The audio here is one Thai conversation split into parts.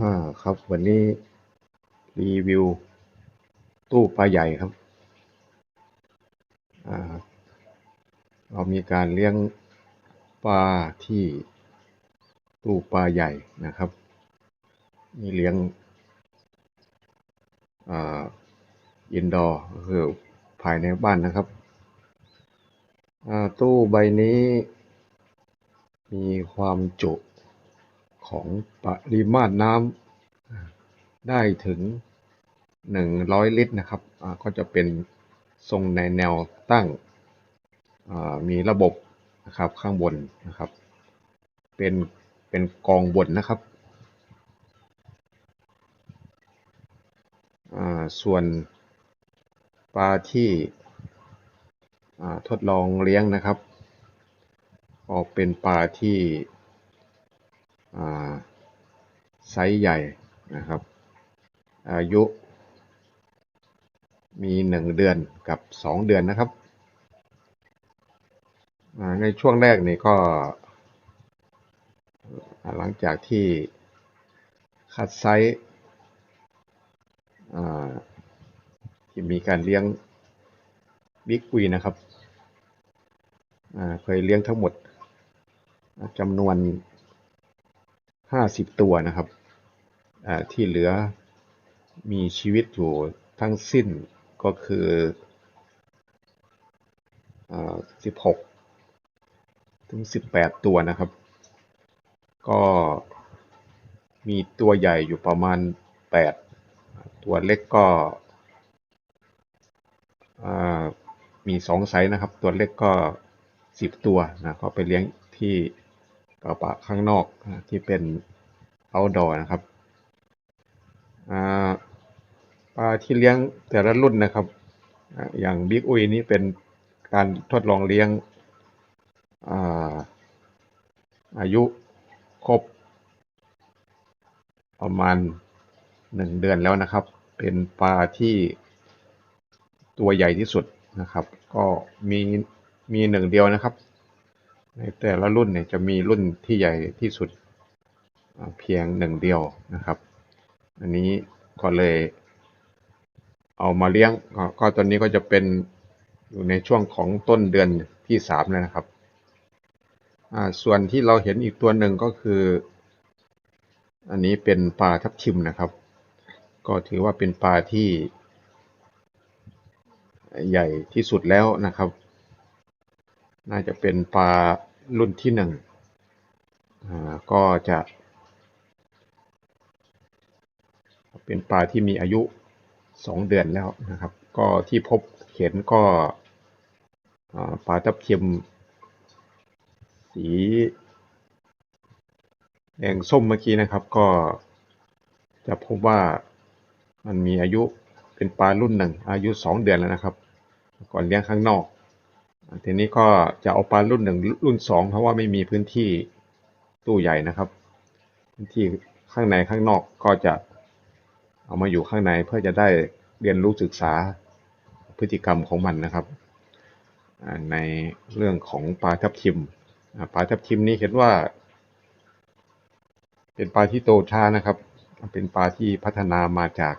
อ่าครับ วันนี้รีวิว ตู้ปลาใหญ่ครับอ่าเรามีการเลี้ยงปลาที่ตู้ปลาใหญ่นะครับมีเลี้ยงอ่าอินดอร์คือภายในบ้านนะครับอ่าตู้ใบนี้ มีความจุ ของปริมาตรน้ำได้ถึง 100 ลิตรนะครับก็จะเป็นทรงในแนวตั้งมีระบบนะครับข้างบนนะครับ เป็นเป็นกองบนนะครับส่วนปลาที่ทดลองเลี้ยงนะครับก็เป็นปลาที่อ่า ไซส์ใหญ่นะครับ อายุ มีหนึ่งเดือนกับสองเดือนนะครับ ในช่วงแรกนี่ก็ หลังจากที่คัดไซส์อ่าที่มีการเลี้ยงบิ๊กอุยนะครับอ่าเคยเลี้ยงทั้งหมดจำนวน 50 ตัวนะครับ ที่เหลือมีชีวิตอยู่ทั้งสิ้นก็คือ16ถึง18ตัวนะครับ ก็มีตัวใหญ่อยู่ประมาณ8ตัวเล็กก็อ่ามี2ไซส์นะครับ ตัวเล็กก็10ตัวนะก็ไปเลี้ยงที่กระบะข้างนอกที่เป็น outdoor นะครับ ปลาที่เลี้ยงแต่ละรุ่นนะครับอย่างบิ๊กอุยนี่เป็นการทดลองเลี้ยงอายุครบ ประมาณ1เดือนแล้วนะครับ เป็นปลาที่ตัวใหญ่ที่สุดนะครับ ก็มีมีหนึ่งเดียวนะครับ ในแต่ละรุ่นเนี่ยจะมีรุ่นที่ใหญ่ที่สุดเพียงหนึ่งเดียวนะครับ อันนี้ก็เลย เอามาเลี้ยง ก็ตอนนี้ก็จะเป็นอยู่ในช่วงของต้นเดือนที่สามแล้วนะครับส่วนที่เราเห็นอีกตัวหนึ่งก็คือ อันนี้เป็นปลาทับทิมนะครับ ก็ถือว่าเป็นปลาที่ใหญ่ที่สุดแล้วนะครับ น่าจะเป็นปลารุ่นที่หนึ่งก็จะ เป็นปลาที่มีอายุ 2 เดือนแล้วนะครับ ก็ที่พบเห็นก็ปลาทับเทิมสีแดงส้มเมื่อกี้นะครับ ก็จะพบว่ามันมีอายุเป็นปลารุ่นหนึ่ง อายุ 2 เดือนแล้วนะครับ ก่อนเลี้ยงข้างนอกทีนี้ก็จะเอาปลารุ่นหนึ่งรุ่นสองเพราะว่าไม่มีพื้นที่ตู้ใหญ่นะครับ พื้นที่ข้างในข้างนอกก็จะ เอามาอยู่ข้างในเพื่อจะได้เรียนรู้ศึกษาพฤติกรรมของมันนะครับ ในเรื่องของปลาทับทิมปลาทับทิมนี้เห็นว่า เป็นปลาที่โตช้านะครับ เป็นปลาที่พัฒนามาจาก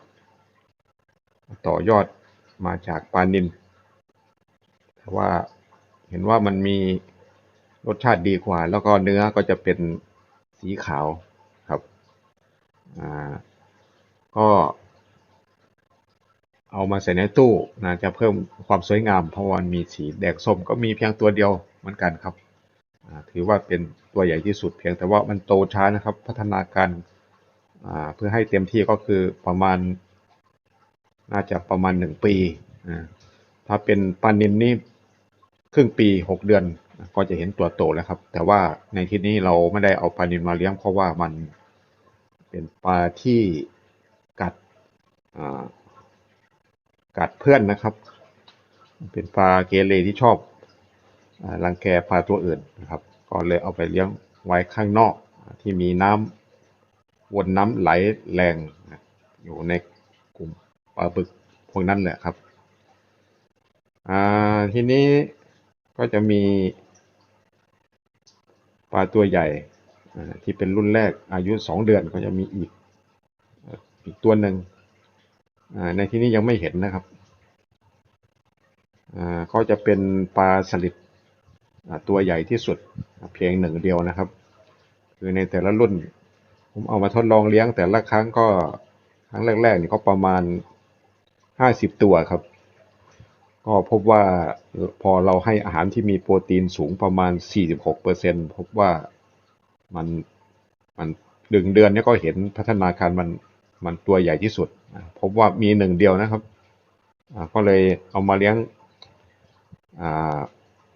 ต่อยอดมาจากปลานิลแต่ว่าเห็นว่ามันมีรสชาติดีกว่า แล้วก็เนื้อก็จะเป็นสีขาวครับอ่า ก็เอามาใส่ในตู้นะจะเพิ่มความสวยงามเพราะวันมีสีแดงส้มก็มีเพียงตัวเดียวเหมือนกันครับ ถือว่าเป็นตัวใหญ่ที่สุดเพียงแต่ว่ามันโตช้านะครับ พัฒนาการเพื่อให้เต็มที่ก็คือประมาณ น่าจะประมาณหนึ่งปี ถ้าเป็นปลานินนี่ครึ่งปีหกเดือนก็จะเห็นตัวโตแล้วครับ แต่ว่าในที่นี้เราไม่ได้เอาปลานินมาเลี้ยงเพราะว่ามันเป็นปลาที่ กัดกัดเพื่อนนะครับ เป็นปลาเกเรที่ชอบอรังแกปลาตัวอื่นนะครับ ก็เลยเอาไปเลี้ยงไว้ข้างนอกที่มีน้ำวนน้ำไหลแรงอยู่ในกลุ่มปลาบึกพวกนั้นแหละครับทีนี้ก็จะมีปลาตัวใหญ่ที่เป็นรุ่นแรกอายุสองเดือนก็จะมีอีก อีกตัวหนึ่งในที่นี้ยังไม่เห็นนะครับอ่าก็จะเป็นปลาสลิดตัวใหญ่ที่สุดเพียงหนึ่งเดียวนะครับ คือในแต่ละรุ่น ผมเอามาทดลองเลี้ยงแต่ละครั้งก็ครั้งแรกๆนี่ก็ประมาณห้าสิบตัวครับ ก็พบว่าพอเราให้อาหารที่มีโปรตีนสูงประมาณ 46%พบว่ามันมันหนึ่งเดือนนี่ยก็เห็นพัฒนาการมัน มันตัวใหญ่ที่สุด พบว่ามีหนึ่งเดียวนะครับ ก็เลยเอามาเลี้ยง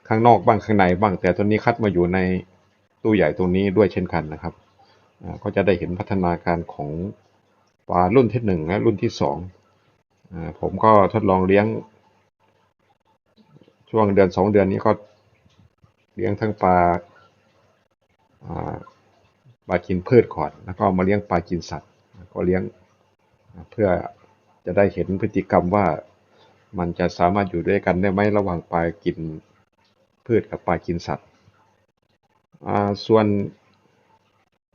ข้างนอกบ้างข้างในบ้าง แต่ตัวนี้คัดมาอยู่ในตู้ใหญ่ตรงนี้ด้วยเช่นกันนะครับ ก็จะได้เห็นพัฒนาการของปลารุ่นที่หนึ่งและรุ่นที่สองอผมก็ทดลองเลี้ยง ช่วงเดือนสองเดือนนี้ก็เลี้ยงทั้งปลาอ่าปลากินพืชก่อน แล้วก็มาเลี้ยงปลากินสัตว์ ก็เลี้ยง เพื่อจะได้เห็นพฤติกรรมว่ามันจะสามารถอยู่ด้วยกันได้ไหมระหว่างปลากินพืชกับปลากินสัตว์อ่าส่วน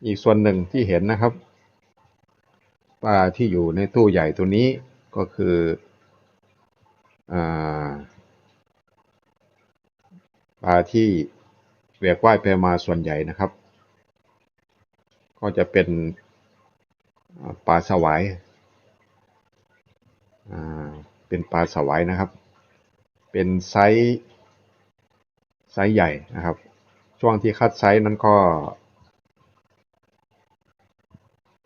อีกส่วนหนึ่งที่เห็นนะครับ ปลาที่อยู่ในตู้ใหญ่ตัวนี้ก็คือปลาที่เวียกว่ายไปมาส่วนใหญ่นะครับ ก็จะเป็น ปลาสวายอ่าเป็นปลาสวายนะครับ เป็นไซส์ไซส์ใหญ่นะครับ ช่วงที่คัดไซส์นั้นก็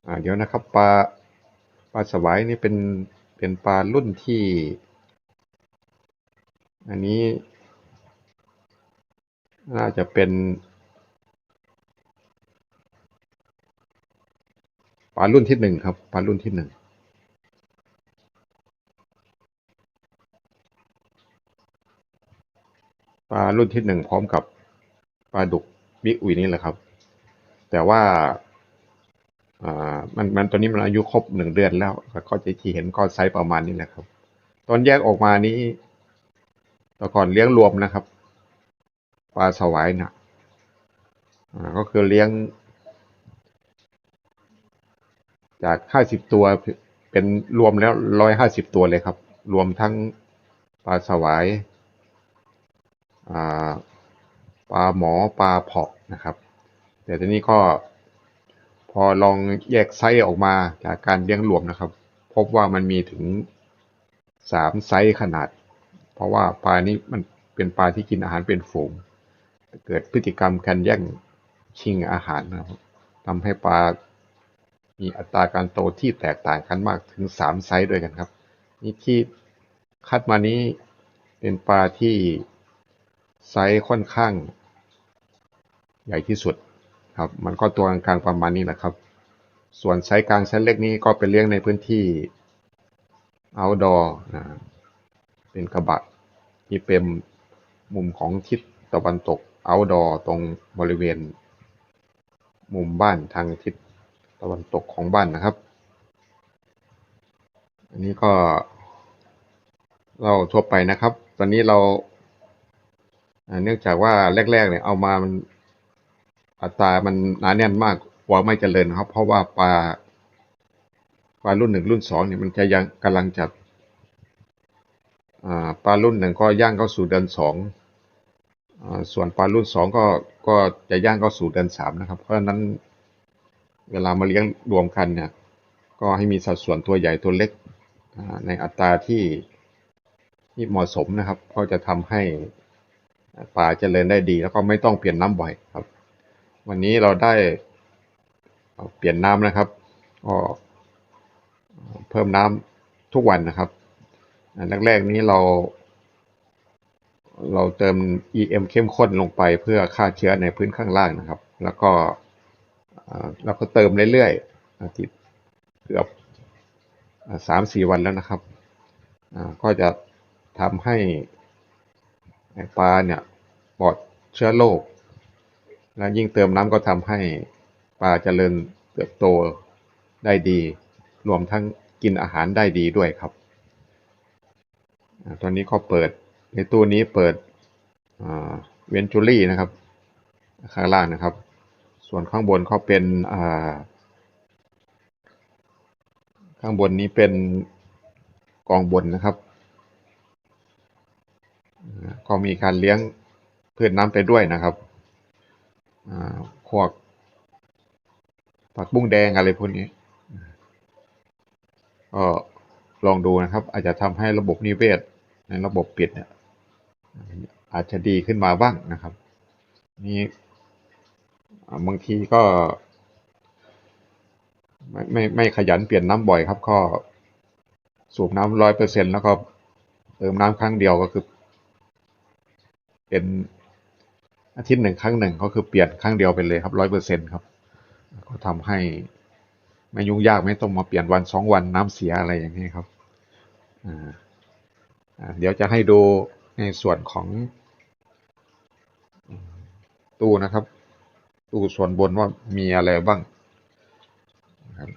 อ่าเดี๋ยวนะครับปลาปลาสวายนี่เป็นเป็นปลารุ่นที่ อันนี้ น่าจะเป็น ปลารุ่นที่หนึ่งครับปลารุ่นที่หนึ่งปลารุ่นที่หนึ่งพร้อมกับปลาดุกบิ๊กอุยนี่แหละครับ แต่ว่าอ่ามันมันตัวนี้มันอายุครบหนึ่งเดือนแล้วก็จะที่เห็นก็ไซส์ประมาณนี้แหละครับ ตอนแยกออกมานี้แต่ก่อนเลี้ยงรวมนะครับ ปลาสวายนะอ่าก็คือเลี้ยง จากห้าสิบตัวเป็นรวมแล้วร้อยห้าสิบตัวเลยครับ รวมทั้งปลาสวายปลาหมอปลาเผาะนะครับ แต่ทีนี้ก็พอลองแยกไซส์ออกมาจากการเลี้ยงรวมนะครับ พบว่ามันมีถึงสามไซส์ขนาด เพราะว่าปลานี้มันเป็นปลาที่กินอาหารเป็นฝูง เกิดพฤติกรรมการแย่งชิงอาหารนะครับทำให้ปลา มีอัตราการโตที่แตกต่างกันมากถึงสามไซส์ด้วยกันครับ นี่ที่คัดมานี้เป็นปลาที่ไซส์ค่อนข้าง ใหญ่ที่สุดครับ มันก็ตัวกลางๆประมาณนี้แหละครับ ส่วนไซส์กลางไซส์เล็กนี้ก็เป็นเลี้ยงในพื้นที่ outdoor นะเป็นกระบะที่เป็นมุมของทิศตะวันตก outdoor ตรงบริเวณ มุมบ้านทางทิศ ตะวันตกของบ้านนะครับ อันนี้ก็ เราทั่วไปนะครับ ตอนนี้เราเนื่องจากว่าแรกๆเนี่ยเอามามันอัตรามันหนาแน่นมากว่าไม่เจริญนะครับ เพราะว่าปลาปลารุ่นหนึ่งรุ่นสองเนี่ยมันจะยังกำลังจะอ่าปลารุ่นหนึ่งก็ย่างเข้าสู่เดือนสองส่วนปลารุ่นสองก็ก็จะย่างเข้าสู่เดือนสามนะครับ เพราะฉะนั้น เวลามาเลี้ยงรวมกันเนี่ย ก็ให้มีสัดส่วนตัวใหญ่ตัวเล็กในอัตราที่ที่เหมาะสมนะครับ ก็จะทำให้ปลาเจริญได้ดี แล้วก็ไม่ต้องเปลี่ยนน้ำบ่อยครับ วันนี้เราได้เปลี่ยนน้ำนะครับก็เพิ่มน้ำทุกวันนะครับแรกๆนี้เรา เราเติม EM เข้มข้นลงไปเพื่อฆ่าเชื้อในพื้นข้างล่างนะครับ แล้วก็ เราก็เติมเรื่อยๆอาทิตย์เกือบสามสี่วันแล้วนะครับก็จะทำให้ปลาเนี่ยปลอดเชื้อโรคและยิ่งเติมน้ำก็ทำให้ปลาเจริญเติบโตได้ดี รวมทั้งกินอาหารได้ดีด้วยครับอตอนนี้ก็เปิดในตู้นี้เปิดเวนจูรี่นะครับ ข้างล่างนะครับ ส่วนข้างบนเขาเป็นข้างบนนี้เป็นกองบนนะครับก็มีการเลี้ยงพืชน้ำไปด้วยนะครับอ่าพวกผักบุ้งแดงอะไรพวกนี้ก็ลองดูนะครับ อาจจะทำให้ระบบนิเวศในระบบปิดเนี่ยอาจจะดีขึ้นมาบ้างนะครับ นี่ บางทีก็ ไม่ไม่ไม่ขยันเปลี่ยนน้ำบ่อยครับ ก็สูบน้ำร้อยเปอร์เซ็นแล้วก็เติมน้ำครั้งเดียวก็คือ เป็นอาทิตย์หนึ่งครั้งหนึ่งก็คือเปลี่ยนครั้งเดียวไปเลยครับร้อยเปอร์เซ็นครับ ก็ทำให้ไม่ยุ่งยากไม่ต้องมาเปลี่ยนวันสองวันน้ำเสียอะไรอย่างนี้ครับเดี๋ยวจะให้ดูในส่วนของตู้นะครับ ตู้ส่วนบนว่ามีอะไรบ้างครับ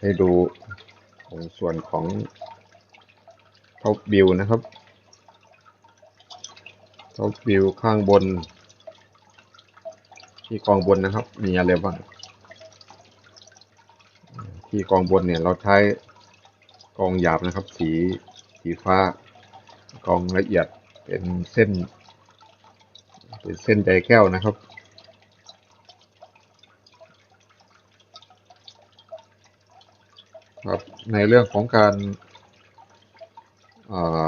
ให้ดูส่วนของท็อปวิวนะครับท็อปวิวข้างบน ที่กองบนนะครับ มีอะไรบ้าง ที่กองบนเนี่ยเราใช้กองหยาบนะครับ สีสีฟ้า กองละเอียดเป็นเส้น เป็นเส้นใยแก้วนะครับครับในเรื่องของการ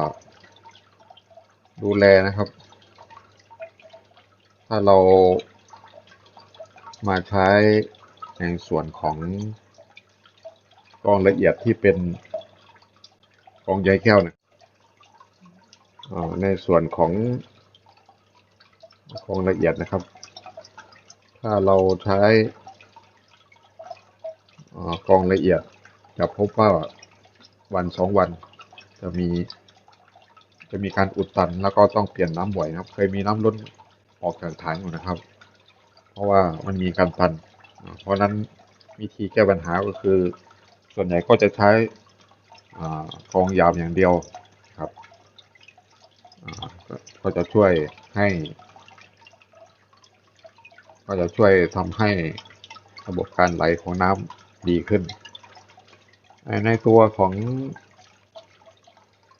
าดูแลนะครับ ถ้าเรามาใช้ในส่วนของกองละเอียดที่เป็นกองใยแก้วนะ ในส่วนของกองละเอียดนะครับ ถ้าเราใช้กองละเอียดจะพบว่าวันสองวัน จะมี จะมีการอุดตันแล้วก็ต้องเปลี่ยนน้ำบ่อยนะครับ เคยมีน้ำล้นออกจากถังอยู่นะครับ เพราะว่ามันมีการตัน เพราะนั้นวิธีแก้ปัญหาก็คือ ส่วนใหญ่ก็จะใช้กองยามอย่างเดียวครับ ก็จะช่วยให้ ก็จะช่วยทำให้ระบบการไหลของน้ำดีขึ้น ในตัวของ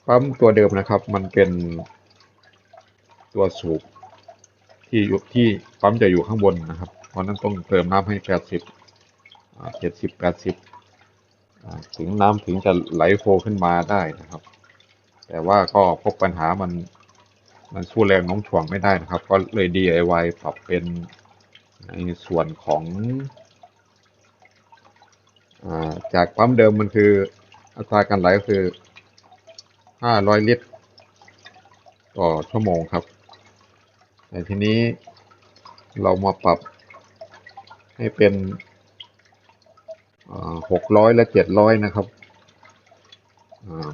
ปั๊มตัวเดิมนะครับ มันเป็นตัวสูบที่อยู่ที่ปั๊มจะอยู่ข้างบนนะครับ เพราะนั้นต้องเติมน้ำให้แปดสิบเจ็ดสิบแปดสิบถึงน้ำถึงจะไหลโฟขึ้นมาได้นะครับ แต่ว่าก็พบปัญหามันมันสู้แรงน้มถ่วงไม่ได้นะครับ ก็เลย DIY ปรับเป็นในส่วนของอาจากปั๊มเดิมมันคืออัตราการไหลก็คือ 500 ลิตร ต่อชั่วโมงครับ แต่ทีนี้เรามาปรับให้เป็น 600 และ 700 นะครับ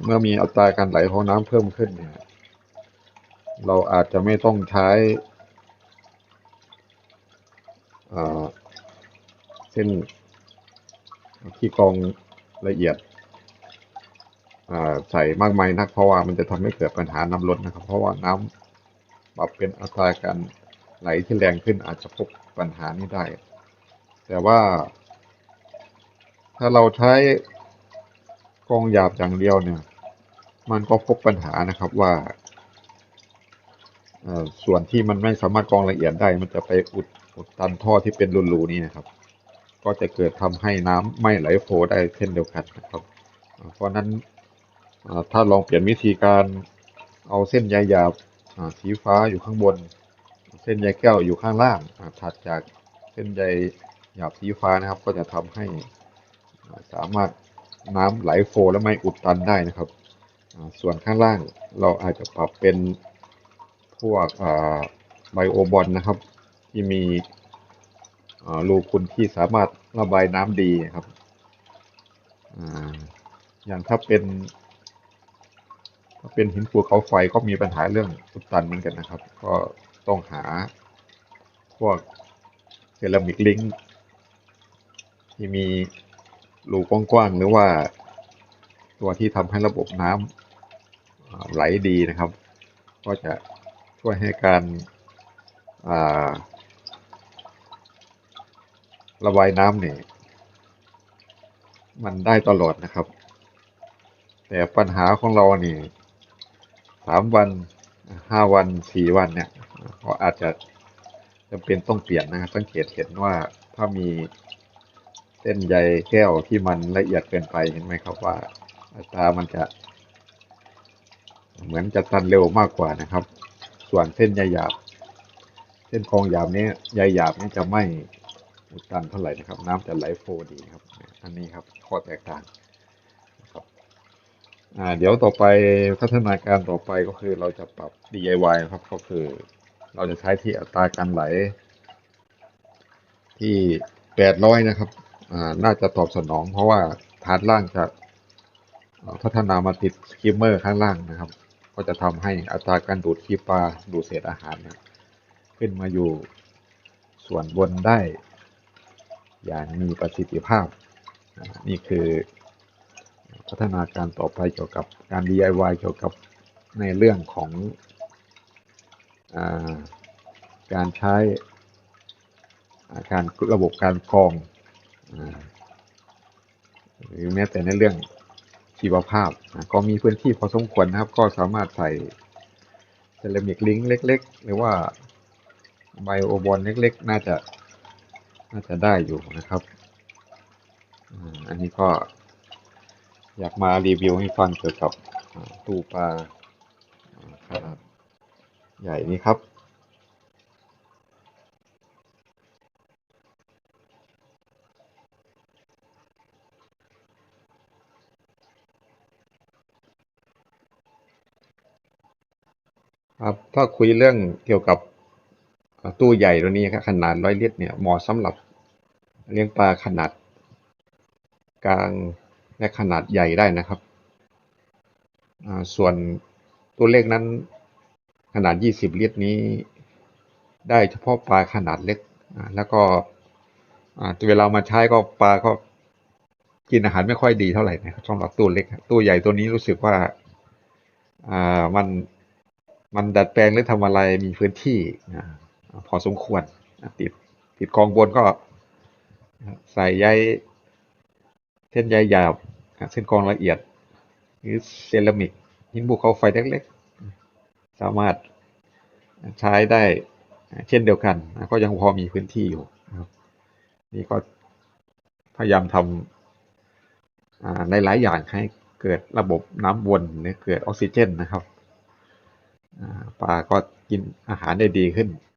เมื่อมีอัตราการไหลของน้ำเพิ่มขึ้นเนี่ยเราอาจจะไม่ต้องใช้เส้นที่กรองละเอียดใส่มากมายนักเพราะว่ามันจะทำให้เกิดปัญหาน้ำล้นนะครับ เพราะว่าน้ำปรับเป็นอัตราการไหลที่แรงขึ้นอาจจะพบปัญหานี้ได้ แต่ว่าถ้าเราใช้ กรองหยาบอย่างเดียวเนี่ย มันก็พบปัญหานะครับว่าส่วนที่มันไม่สามารถกรองละเอียดได้ มันจะไปอุดอุดตันท่อที่เป็นรูๆนี่นะครับ ก็จะเกิดทำให้น้ำไม่ไหลโฟลว์ได้เช่นเดียวกันนะครับ เพราะนั้นถ้าลองเปลี่ยนวิธีการเอาเส้นใยหยาบสีฟ้าอยู่ข้างบน เส้นใยแก้วอยู่ข้างล่างถัดจากเส้นใยหยาบสีฟ้านะครับ ก็จะทำให้สามารถ น้ำไหลโฟลและไม่อุดตันได้นะครับ ส่วนข้างล่างเราอาจจะปรับเป็นพวกไบโอบอลนะครับ ที่มีรูคุณที่สามารถระบายน้ำดีครับอย่างถ้าเป็น ถ้าเป็นหินภูเขาไฟก็มีปัญหาเรื่องอุดตันเหมือนกันนะครับ ก็ต้องหาพวกเซรามิกลิงที่มี รูกว้างๆหรือว่า ตัวที่ทำให้ระบบน้ำอ่าไหลดีนะครับ ก็จะช่วยให้การาระบายน้ำเนี่ยมันได้ตลอดนะครับ แต่ปัญหาของเรานี่สามวันห้าวันสี่วันเนี่ยก็อาจจะจำเป็นต้องเปลี่ยนนะครับสังเกตเห็นว่าถ้ามี เส้นใยแก้วที่มันละเอียดเกินไปเห็นไหมครับว่าอัตรามันจะ เหมือนจะตันเร็วมากกว่านะครับ ส่วนเส้นใยหยาบ เส้นกรองหยาบนี้ใยหยาบนี่จะไม่อุดตันเท่าไหร่นะครับ น้ำจะไหลโฟดีครับ อันนี้ครับข้อแตกต่างนะครับอ่าเดี๋ยวต่อไปพัฒนาการต่อไปก็คือเราจะปรับ DIY ครับก็คือ เราจะใช้ที่อัตราการไหล ที่800นะครับ น่าจะตอบสนอง เพราะว่าฐานล่างจะพัฒนามาติดสกิมเมอร์ข้างล่างนะครับ ก็จะทำให้อัตราการดูดขี้ปลาดูดเศษอาหารนยขึ้นมาอยู่ส่วนบนได้ อย่างมีประสิทธิภาพ นี่คือพัฒนาการต่อไปเกี่ยวกับการ DIY เกี่ยวกับในเรื่องของอาการใช้าการระบบการกรอง หรือแม้แต่ในเรื่องชีวภาพก็มีพื้นที่พอสมควรนะครับ ก็สามารถใส่เซรามิกลิงก์เล็ก ๆ หรือว่าไบโอบอลเล็ก ๆ น่าจะน่าจะได้อยู่นะครับอันนี้ก็อยากมารีวิวให้ฟังเกี่ยวกับตู้ปลาอ่าขนาดใหญ่นี้ครับ ครับถ้าคุยเรื่องเกี่ยวกับตู้ใหญ่ตัวนี้ครับขนาดร้อยลิตรเนี่ยเหมาะสำหรับเลี้ยงปลาขนาด กลางและขนาดใหญ่ได้นะครับ ส่วนตัวเลขนั้นขนาด 20 ลิตรนี้ ได้เฉพาะปลาขนาดเล็ก แล้วก็เวลามาใช้ก็ปลาก็กินอาหารไม่ค่อยดีเท่าไหร่นะครับสำหรับตู้เล็กตู้ใหญ่ตัวนี้รู้สึกว่าอ่ามัน มันดัดแปลงหรือทำอะไรมีพื้นที่พอสมควรติดติดกองบนก็ใส่ใยเส้นใยหยาบเส้นกองละเอียด หรือเซรามิกหินภูเขาไฟเล็กๆ สามารถใช้ได้เช่นเดียวกัน ก็ยังพอมีพื้นที่อยู่นะครับนี่ก็พยายามทำอ่าในหลายอย่างให้เกิดระบบน้ำวนเกิดออกซิเจนนะครับ ปลาก็กินอาหารได้ดีขึ้น